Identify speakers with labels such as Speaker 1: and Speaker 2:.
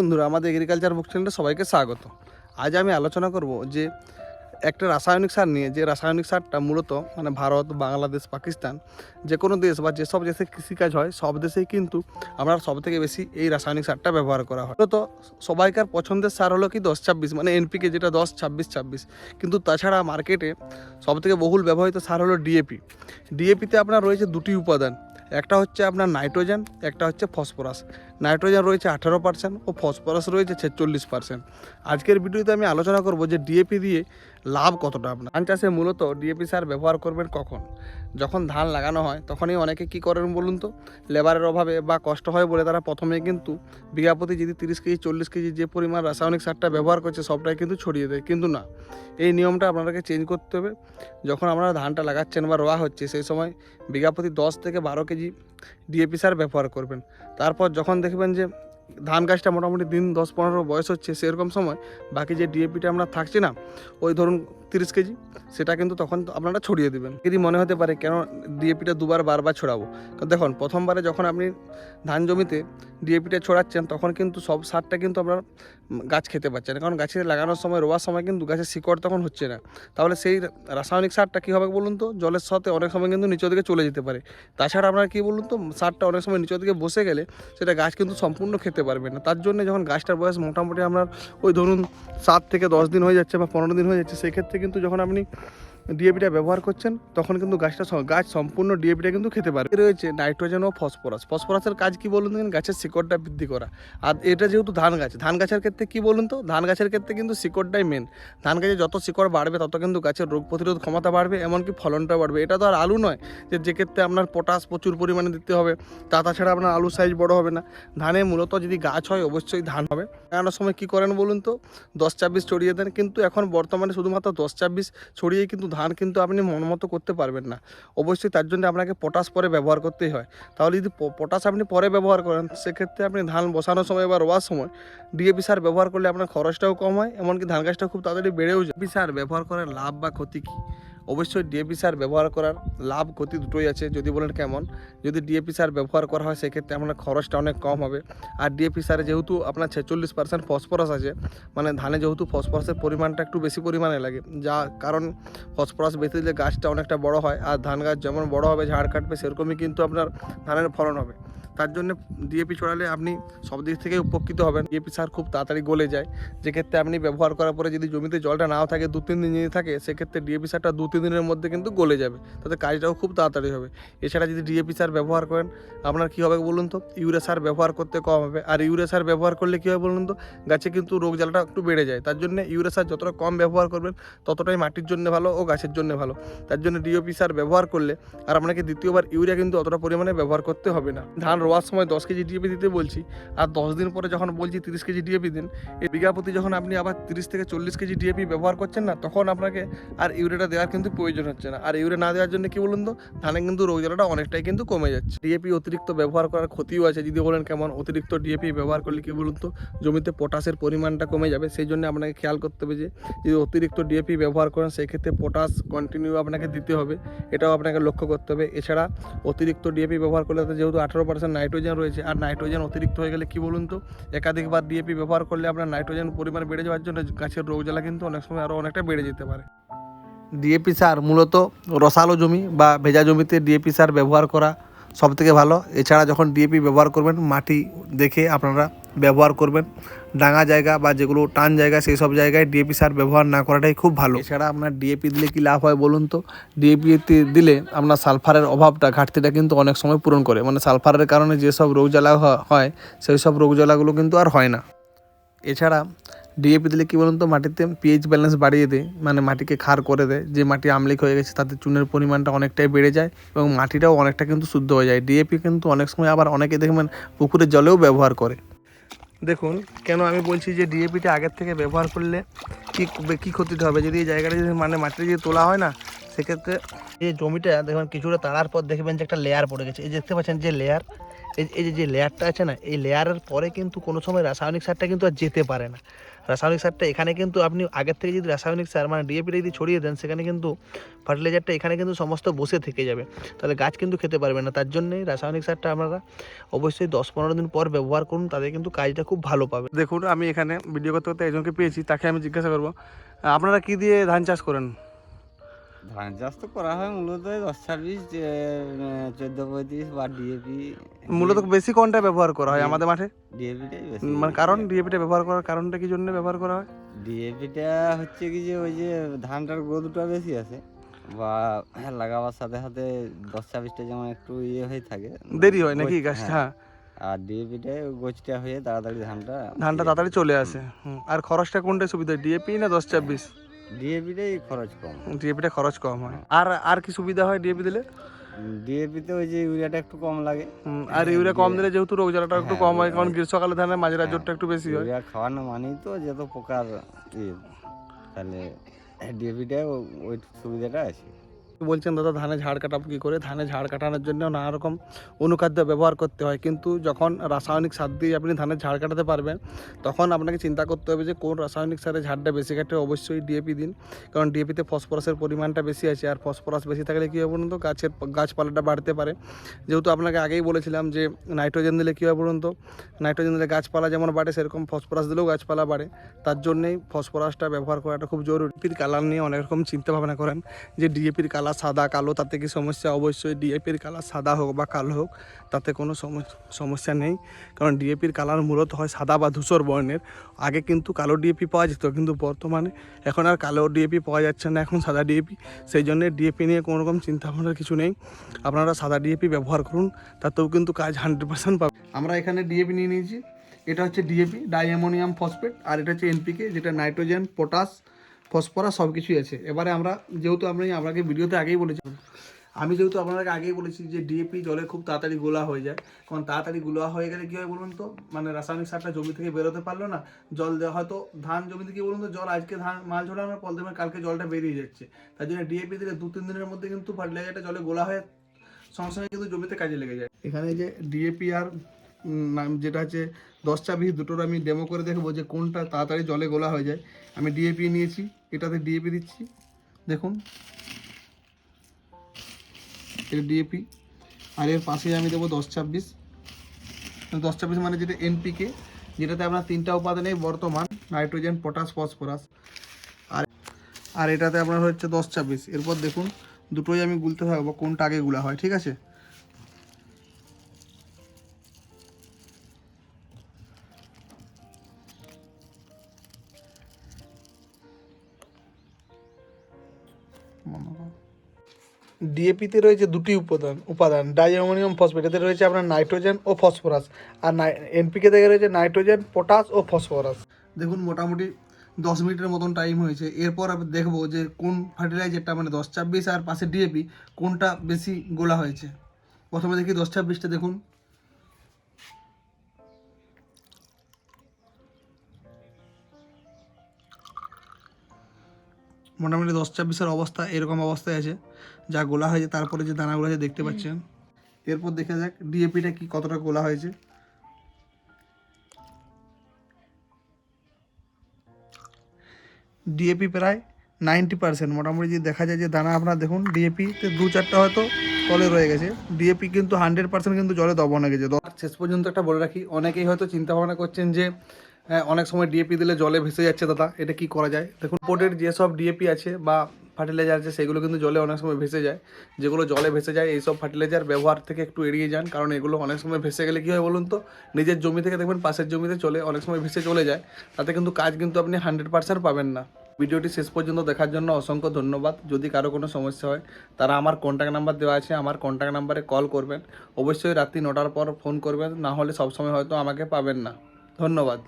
Speaker 1: বন্ধুরা, আমাদের এগ্রিকালচার বুক চ্যানেলে সবাইকে স্বাগত। আজ আমি আলোচনা করব যে, একটা রাসায়নিক সার নিয়ে, যে রাসায়নিক সারটা মূলত মানে ভারত, বাংলাদেশ, পাকিস্তান যে কোনো দেশ বা যেসব দেশে কৃষিকাজ হয়, সব দেশেই কিন্তু আমরা সব থেকে বেশি এই রাসায়নিক সারটা ব্যবহার করা হয়। তো সবাইকার পছন্দের সার হলো কি দশ ছাব্বিশ মানে এনপিকে যেটা দশ ছাব্বিশ ছাব্বিশ। কিন্তু তাছাড়া মার্কেটে সব থেকে বহুল ব্যবহৃত সার হলো ডিএপি ডিএপিতে আপনার রয়েছে দুটি উপাদান একটা হচ্ছে আপনার নাইট্রোজেন, একটা হচ্ছে ফসফরাস। নাইট্রোজেন রয়েছে আঠারো পার্সেন্ট ও ফসফরাস রয়েছে ছেচল্লিশ পার্সেন্ট আজকের ভিডিওতে আমি আলোচনা করব যে ডিএপি দিয়ে লাভ কতটা আপনার? ধান চাষে মূলত ডিএপি সার ব্যবহার করবেন কখন? যখন ধান লাগানো হয়, তখনই অনেকে কি করেন বলুন তো? লেবারের অভাবে বা কষ্ট হয় বলে তারা প্রথমে কিন্তু বিঘা প্রতি যদি তিরিশ কেজি, চল্লিশ কেজি যে পরিমাণ রাসায়নিক সারটা ব্যবহার করছে, সবটাই কিন্তু ছড়িয়ে দেয়। কিন্তু না, এই নিয়মটা আপনাদেরকে চেঞ্জ করতে হবে। যখন আপনারা ধানটা লাগাচ্ছেন বা রোয়া হচ্ছে, সেই সময় বিঘা প্রতি দশ থেকে বারো কেজি ডিএপি সার ব্যবহার করবেন। তারপর যখন দেখবেন যে ধান গাছটা মোটামুটি দিন দশ পনেরো বয়স হচ্ছে, সেরকম সময় বাকি যে ডিএপিটা আমরা থাকছি না, ওই ধরুন তিরিশ কেজি, সেটা কিন্তু তখন আপনারা ছড়িয়ে দেবেন। যদি মনে হতে পারে কেন ডিএপিটা দুবার, বারবার ছড়াবো। দেখুন, প্রথমবারে যখন আপনি ধান জমিতে ডিএপিটা ছড়াচ্ছেন, তখন কিন্তু সব সারটা কিন্তু আপনার গাছ খেতে পাচ্ছে না। কারণ গাছে লাগানোর সময়, রোয়ার সময় কিন্তু গাছের শিকড় তখন হচ্ছে না। তাহলে সেই রাসায়নিক সারটা কী হবে বলুন তো? জলের সাথে অনেক সময় কিন্তু নিচের দিকে চলে যেতে পারে। তাছাড়া আপনার কী বলুন তো, সারটা অনেক সময় নিচের দিকে বসে গেলে সেটা গাছ কিন্তু সম্পূর্ণ খেতে পারবে না। তার জন্য যখন গাছটার বয়স মোটামুটি আপনার ওই ধরুন সাত থেকে দশ দিন হয়ে যাচ্ছে বা পনেরো দিন হয়ে যাচ্ছে, সেক্ষেত্রে কিন্তু যখন আপনি ডিএপিটা ব্যবহার করছেন, তখন কিন্তু গাছটা গাছ সম্পূর্ণ ডিএপিটা কিন্তু খেতে পারে রয়েছে নাইট্রোজেন ও ফসফরাস। ফসফরাসের কাজ কি বলুন তো গাছের শিকড়টা বৃদ্ধি করা। আর এটা যেহেতু ধান গাছ, ধান গাছের ক্ষেত্রে কি বলুন তো? ধান গাছের ক্ষেত্রে কিন্তু শিকড়টাই মেন ধান গাছে যত শিকড় বাড়বে, তত কিন্তু গাছের রোগ প্রতিরোধ ক্ষমতা বাড়বে, এমনকি ফলনটা বাড়বে। এটা তো আর আলু নয় যে যে ক্ষেত্রে আপনার পটাশ প্রচুর পরিমাণে দিতে হবে, তা তাছাড়া আপনার আলু সাইজ বড় হবে না। ধানে মূলত যদি গাছ হয়, অবশ্যই ধান হবে। লাগানোর সময় কী করেন বলুন তো? দশ ছাব্বিশ ছড়িয়ে দেন। কিন্তু এখন বর্তমানে শুধুমাত্র দশ ছাব্বিশ ছড়িয়ে কিন্তু ধান কিন্তু আপনি মন মতো করতে পারবেন না। অবশ্যই তার জন্য আপনাকে পটাশ পরে ব্যবহার করতেই হয়। তাহলে যদি পটাশ আপনি পরে ব্যবহার করেন, সেক্ষেত্রে আপনি ধান বসানোর সময় বা রোয়ার সময় ডিএপি সার ব্যবহার করলে আপনার খরচটাও কম হয়, এমনকি ধান গাছটা খুব তাড়াতাড়ি বেড়েও যায়। সার ব্যবহার করার লাভ বা ক্ষতি কী? অবশ্যই ডিএপি সার ব্যবহার করার লাভ ক্ষতি দুটোই আছে, যদি বলেন কেমন? যদি ডিএপি সার ব্যবহার করা হয়, সেক্ষেত্রে আপনার খরচটা অনেক কম হবে। আর ডিএপি সারে যেহেতু আপনার ছেচল্লিশ পার্সেন্ট ফসফরাস আছে মানে ধানে যেহেতু ফসফরাসের পরিমাণটা একটু বেশি পরিমাণে লাগে, যা কারণ ফসফরাস বেশি দিলে গাছটা অনেকটা বড় হয়, আর ধান গাছ যেমন বড় হবে, ঝাড় কাটবে সেরকমই কিন্তু আপনার ধানের ফলন হবে। তার জন্য ডিএপি ছড়ালে আপনি সব দিক থেকে উপকৃত হবেন। ডিএপি সার খুব তাড়াতাড়ি গলে যায়। যেক্ষেত্রে আপনি ব্যবহার করার পরে যদি জমিতে জলটা নাও থাকে, দু তিন দিন যদি থাকে, সেক্ষেত্রে ডিএপি সারটা দু তিন দিনের মধ্যে কিন্তু গলে যাবে। তাতে কাজটাও খুব তাড়াতাড়ি হবে। এছাড়া যদি ডিএপি সার ব্যবহার করেন, আপনার কী হবে বলুন তো? ইউরিয়া সার ব্যবহার করতে কম হবে। আর ইউরিয়া সার ব্যবহার করলে কী হবে বলুন তো? গাছে কিন্তু রোগ জ্বালাটা একটু বেড়ে যায়। তার জন্য ইউরিয়া সার যতটা কম ব্যবহার করবেন, ততটাই মাটির জন্য ভালো ও গাছের জন্য ভালো। তার জন্য ডিওপি সার ব্যবহার করলে আর আপনাকে দ্বিতীয়বার ইউরিয়া কিন্তু অতটা পরিমাণে ব্যবহার করতে হবে না। ধান রোয়ার সময় দশ কেজি ডিএপি দিতে বলছি, আর দশ দিন পরে যখন বলছি তিরিশ কেজি ডিএপি দিন, এই বিঘা প্রতি যখন আপনি আবার তিরিশ থেকে চল্লিশ কেজি ডিএপি ব্যবহার করছেন না, তখন আপনাকে আর ইউরিয়াটা দেওয়ার কিন্তু প্রয়োজন হচ্ছে না। আর ইউরিয়া না দেওয়ার জন্য কি বলুন তো, ধানে কিন্তু রোগ জ্বালাটা অনেকটাই কিন্তু কমে যাচ্ছে। ডিএপি অতিরিক্ত ব্যবহার করার ক্ষতিও আছে, যদি বলেন কেমন অতিরিক্ত ডিএপি ব্যবহার করলে কি বলুন তো, জমিতে পটাশের পরিমাণটা কমে যাবে। সেই জন্য আপনাকে খেয়াল করতে হবে যে, যদি অতিরিক্ত ডিএপি ব্যবহার করেন, সেক্ষেত্রে পটাশ কন্টিনিউ আপনাকে দিতে হবে। এটাও আপনাকে লক্ষ্য করতে হবে। এছাড়া অতিরিক্ত ডিএপি ব্যবহার করলে যেহেতু আঠারো পার্সেন্ট নাইট্রোজেন রয়েছে। আর নাইট্রোজেন অতিরিক্ত হয়ে গেলে কি বলুন তো? একাধিকবার ডিএপি ব্যবহার করলে আপনার নাইট্রোজেন পরিমাণ বেড়ে যাওয়ার জন্য গাছের রোগ জ্বালা কিন্তু অনেক সময় আরও অনেকটা বেড়ে যেতে পারে। ডিএপি সার মূলত রসালো জমি বা ভেজা জমিতে ডিএপি সার ব্যবহার করা সবথেকে ভালো। এছাড়া যখন ডিএপি ব্যবহার করবেন, মাটি দেখে আপনারা ব্যবহার করবেন। ডাঙা জায়গা বা যেগুলো টান জায়গা, সেই সব জায়গায় ডিএপি সার ব্যবহার না করাটাই খুব ভালো। এছাড়া আপনার ডিএপি দিলে কি লাভ হয় বলুন তো? ডিএপি দিলে আপনার সালফারের অভাবটা ঘাটতিটা কিন্তু অনেক সময় পূরণ করে। মানে সালফারের কারণে যেসব রোগ জ্বালা হয়, সেই সব রোগ জ্বালাগুলো কিন্তু আর হয় না। এছাড়া ডিএপি দিলে কী বলুন তো? মাটিতে পিএইচ ব্যালেন্স বাড়িয়ে দেয়। মানে মাটিকে ক্ষার করে দেয়। যে মাটি আমলিক হয়ে গেছে, তাতে চুনের পরিমাণটা অনেকটাই বেড়ে যায় এবং মাটিটাও অনেকটা কিন্তু শুদ্ধ হয়ে যায়। ডিএপি কিন্তু অনেক সময় আবার অনেকে দেখবেন পুকুরের জলেও ব্যবহার করে। দেখুন, কেন আমি বলছি যে ডিএপিটা আগের থেকে ব্যবহার করলে কী কী ক্ষতিটা হবে? যদি এই জায়গাটা যদি মানে মাটিতে যদি তোলা হয় না, সেক্ষেত্রে এই জমিটা দেখবেন কিছুটা তাড়ার পর দেখবেন যে একটা লেয়ার পড়ে গেছে। এই দেখতে পাচ্ছেন যে লেয়ার এই যে যে লেয়ারটা আছে না, এই লেয়ারের পরে কিন্তু কোনো সময় রাসায়নিক সারটা কিন্তু আর যেতে পারে না। রাসায়নিক সারটা এখানে কিন্তু আপনি আগের থেকে যদি রাসায়নিক সার মানে ডিএপিটা যদি ছড়িয়ে দেন, সেখানে কিন্তু ফার্টিলাইজারটা এখানে কিন্তু সমস্ত বসে থেকে যাবে। তাহলে গাছ কিন্তু খেতে পারবে না। তার জন্যই রাসায়নিক সারটা আপনারা অবশ্যই দশ পনেরো দিন পর ব্যবহার করুন তাদের কিন্তু কাজটা খুব ভালো পাবে। দেখুন, আমি এখানে ভিডিও করতে করতে একজনকে পেয়েছি, তাকে আমি জিজ্ঞাসা করব, আপনারা কি দিয়ে ধান চাষ করেন?
Speaker 2: ধান চাষ তো করা হয় মূলত দশ ছাব্বিশ চোদ্দ পঁয়ত্রিশ বা ডিএপি
Speaker 1: মূলত বেশি কোনটা ব্যবহার করা হয় আমাদের মাঠে?
Speaker 2: ডিএপিটাই বেশি।
Speaker 1: মানে কারণ ডিএপিটা ব্যবহার করার কারণটা কি জন্য ব্যবহার করা হয়?
Speaker 2: ডিএপিটা হচ্ছে কি যে ওই যে ধানটার গ্রোথটা বেশি আছে বা হ্যাঁ, লাগাবার সাথে সাথে দশ ছাব্বিশটা যেমন একটু ইয়ে হয়ে থাকে।
Speaker 1: দেরি হয় নাকি
Speaker 2: গোছ-
Speaker 1: গাছ
Speaker 2: হ্যাঁ। আর ডিএপিটাই গোছটা হয়ে তাড়াতাড়ি ধানটা
Speaker 1: ধানটা তাড়াতাড়ি চলে আসে। আর খরচটা কোনটা সুবিধা ডিএপি না দশ ছাব্বিশ?
Speaker 2: ডিএপিটাই খরচ কম
Speaker 1: ডিএপিটা খরচ কম হয়। আর আর কি সুবিধা হয় ডিএপি দিলে?
Speaker 2: ডিএপিতে ওই যে ইউরিয়াটা একটু কম লাগে।
Speaker 1: আর ইউরিয়া কম দিলে যেহেতু রোগ জ্বালাটা একটু
Speaker 2: হ্যাঁ,
Speaker 1: কম হয় কারণ গ্রীষ্মকালে ধানের মাঝের জোরটা একটু বেশি হয়।
Speaker 2: ইউরিয়া খাওয়ানো মানেই তো যত প্রকার তাহলে ডিএপিটা ওই সুবিধাটা আছে।
Speaker 1: বলছেন, দাদা, ধানে ঝাড় কাটাবো কী করে? ধানে ঝাড় কাটানোর জন্য নানা রকম অনুখাদ্য ব্যবহার করতে হয়। কিন্তু যখন রাসায়নিক সার দিয়ে আপনি ধানের ঝাড় কাটাতে পারবেন, তখন আপনাকে চিন্তা করতে হবে যে, কোন রাসায়নিক সারে ঝাড়টা বেশি কাটে? অবশ্যই ডিএপি দিন। কারণ ডিএপিতে ফসফরাসের পরিমাণটা বেশি আছে। আর ফসফরাস বেশি থাকলে কী হবে বলুন তো? গাছের গাছপালাটা বাড়তে পারে। যেহেতু আপনাকে আগেই বলেছিলাম যে, নাইট্রোজেন দিলে কী হয় বলুন তো? নাইট্রোজেন দিলে গাছপালা যেমন বাড়ে, সেরকম ফসফরাস দিলেও গাছপালা বাড়ে। তার জন্যেই ফসফরাসটা ব্যবহার করাটা খুব জরুরি। কালার নিয়ে অনেক রকম চিন্তা ভাবনা করেন যে ডিএপির কালার সাদা, কালো, তাতে কি সমস্যা? অবশ্যই ডিএপির কালার সাদা হোক বা কালো হোক, তাতে কোনো সমস- সমস্যা নেই। কারণ ডিএপির কালার মূলত হয় সাদা বা ধূসর বর্ণের। আগে কিন্তু কালো ডিএপি পাওয়া যেত, কিন্তু বর্তমানে এখন আর কালো ডিএপি পাওয়া যাচ্ছে না, এখন সাদা ডিএপি সেই জন্য ডিএপি নিয়ে কোনো রকম চিন্তা ভাবনার কিছু নেই। আপনারা সাদা ডিএপি ব্যবহার করুন, তাতেও কিন্তু কাজ হান্ড্রেড পার্সেন্ট পাবে। আমরা এখানে ডিএপি নিয়ে নিয়েছি। এটা হচ্ছে ডিএপি ডাইঅ্যামোনিয়াম ফসফেট, আর এটা হচ্ছে এনপিকে যেটা নাইট্রোজেন, পটাশ ফসফরাস সব কিছুই আছে। এবারে আমরা যেহেতু আপনি আপনাকে ভিডিওতে আগেই বলেছি, আমি যেহেতু আপনাকে আগেই বলেছি যে ডিএপি জলে খুব তাড়াতাড়ি গোলা হয়ে যায়। কারণ তাড়াতাড়ি গোলা হয়ে গেলে কী হয় বলুন তো? মানে রাসায়নিক সারটা জমি থেকে বেরোতে পারল না। জল দেওয়া হয়তো ধান জমি থেকে বলুন তো, জল আজকে ধান, মাল ঝোলানোর পর দেখবেন কালকে জলটা বেরিয়ে যাচ্ছে। তার জন্য ডিএপি দিলে দু তিন দিনের মধ্যে কিন্তু ফার্টিলাইজারটা জলে গোলা হয়ে সঙ্গে সঙ্গে কিন্তু জমিতে কাজে লেগে যায়। এখানে যে ডিএপি আর যেটা হচ্ছে দশ ছাব্বিশ দুটোর আমি ডেমো করে দেখব যে কোনটা তাড়াতাড়ি জলে গোলা হয়ে যায়। আমি ডিএপি নিয়েছি। এটাতে ডিএপি দিচ্ছি। দেখুন। এটা ডিএপি আর এর পাশে আমি দেবো দশ ছাব্বিশ। দশ ছাব্বিশ মানে যেটা এনপিকে যেটাতে আপনার তিনটা উপাদানেই বর্তমান, নাইট্রোজেন, পটাশ, ফসফরাস। আর আর এটাতে আপনার হচ্ছে দশ ছাব্বিশ। এরপর দেখুন, দুটোই আমি গুলতে থাকব কোনটা আগে গুলা হয়, ঠিক আছে? ডিএপিতে রয়েছে দুটি উপাদান উপাদান ডাইঅ্যামোনিয়াম ফসফেট এতে রয়েছে আপনার নাইট্রোজেন ও ফসফরাস আর এনপিকে থেকে রয়েছে নাইট্রোজেন পটাশ ও ফসফরাস দেখুন, মোটামুটি দশ মিনিটের মতন টাইম হয়েছে। এরপর দেখব যে কোন ফার্টিলাইজারটা মানে দশ ছাব্বিশ আর পাশে ডিএপি কোনটা বেশি গোলা হয়েছে। প্রথমে দেখি দশ ছাব্বিশটা, দেখুন। মোটামুটি দশ ছাব্বিশের অবস্থা এরকম অবস্থায় আছে। যা গোলা হয়েছে তারপরে যে দানাগুলো আছে দেখতে পাচ্ছেন। এরপর দেখা যাক ডিএপিটা কি কতটা গোলা হয়েছে। ডিএপি প্রায় নাইনটি পার্সেন্ট। মোটামুটি যদি দেখা যায় যে দানা আপনার দেখুন ডিএপিতে দু চারটা হয়তো তলে রয়ে গেছে। ডিএপি কিন্তু হান্ড্রেড পার্সেন্ট কিন্তু জলে দবানো গেছে। দ- শেষ পর্যন্ত একটা বলে রাখি অনেকেই হয়তো চিন্তা ভাবনা করছেন যে হ্যাঁ, অনেক সময় ডিএপি দিলে জলে ভেসে যাচ্ছে দাদা, এটা কি করা যায়? দেখুন পোর্টের যেসব ডিএপি আছে বা ফার্টিলাইজার আছে, সেগুলো কিন্তু জলে অনেক সময় ভেসে যায়। যেগুলো জলে ভেসে যায়, এইসব ফার্টিলাইজার ব্যবহার থেকে একটু এড়িয়ে যান, কারণ এগুলো অনেক সময় ভেসে গেলে কী হয় বলুন তো, নিজের জমি থেকে দেখবেন পাশের জমিতে চলে, অনেক সময় ভেসে চলে যায়। তাতে কিন্তু কাজ কিন্তু আপনি হান্ড্রেড পার্সেন্ট পাবেন না। ভিডিওটি শেষ পর্যন্ত দেখার জন্য অসংখ্য ধন্যবাদ। যদি কারও কোনো সমস্যা হয়, তারা আমার কন্ট্যাক্ট নাম্বার দেওয়া আছে, আমার কন্ট্যাক্ট নাম্বারে কল করবেন। অবশ্যই রাত্রি নটার পর ফোন করবেন, না হলে সবসময় হয়তো আমাকে পাবেন না। ধন্যবাদ।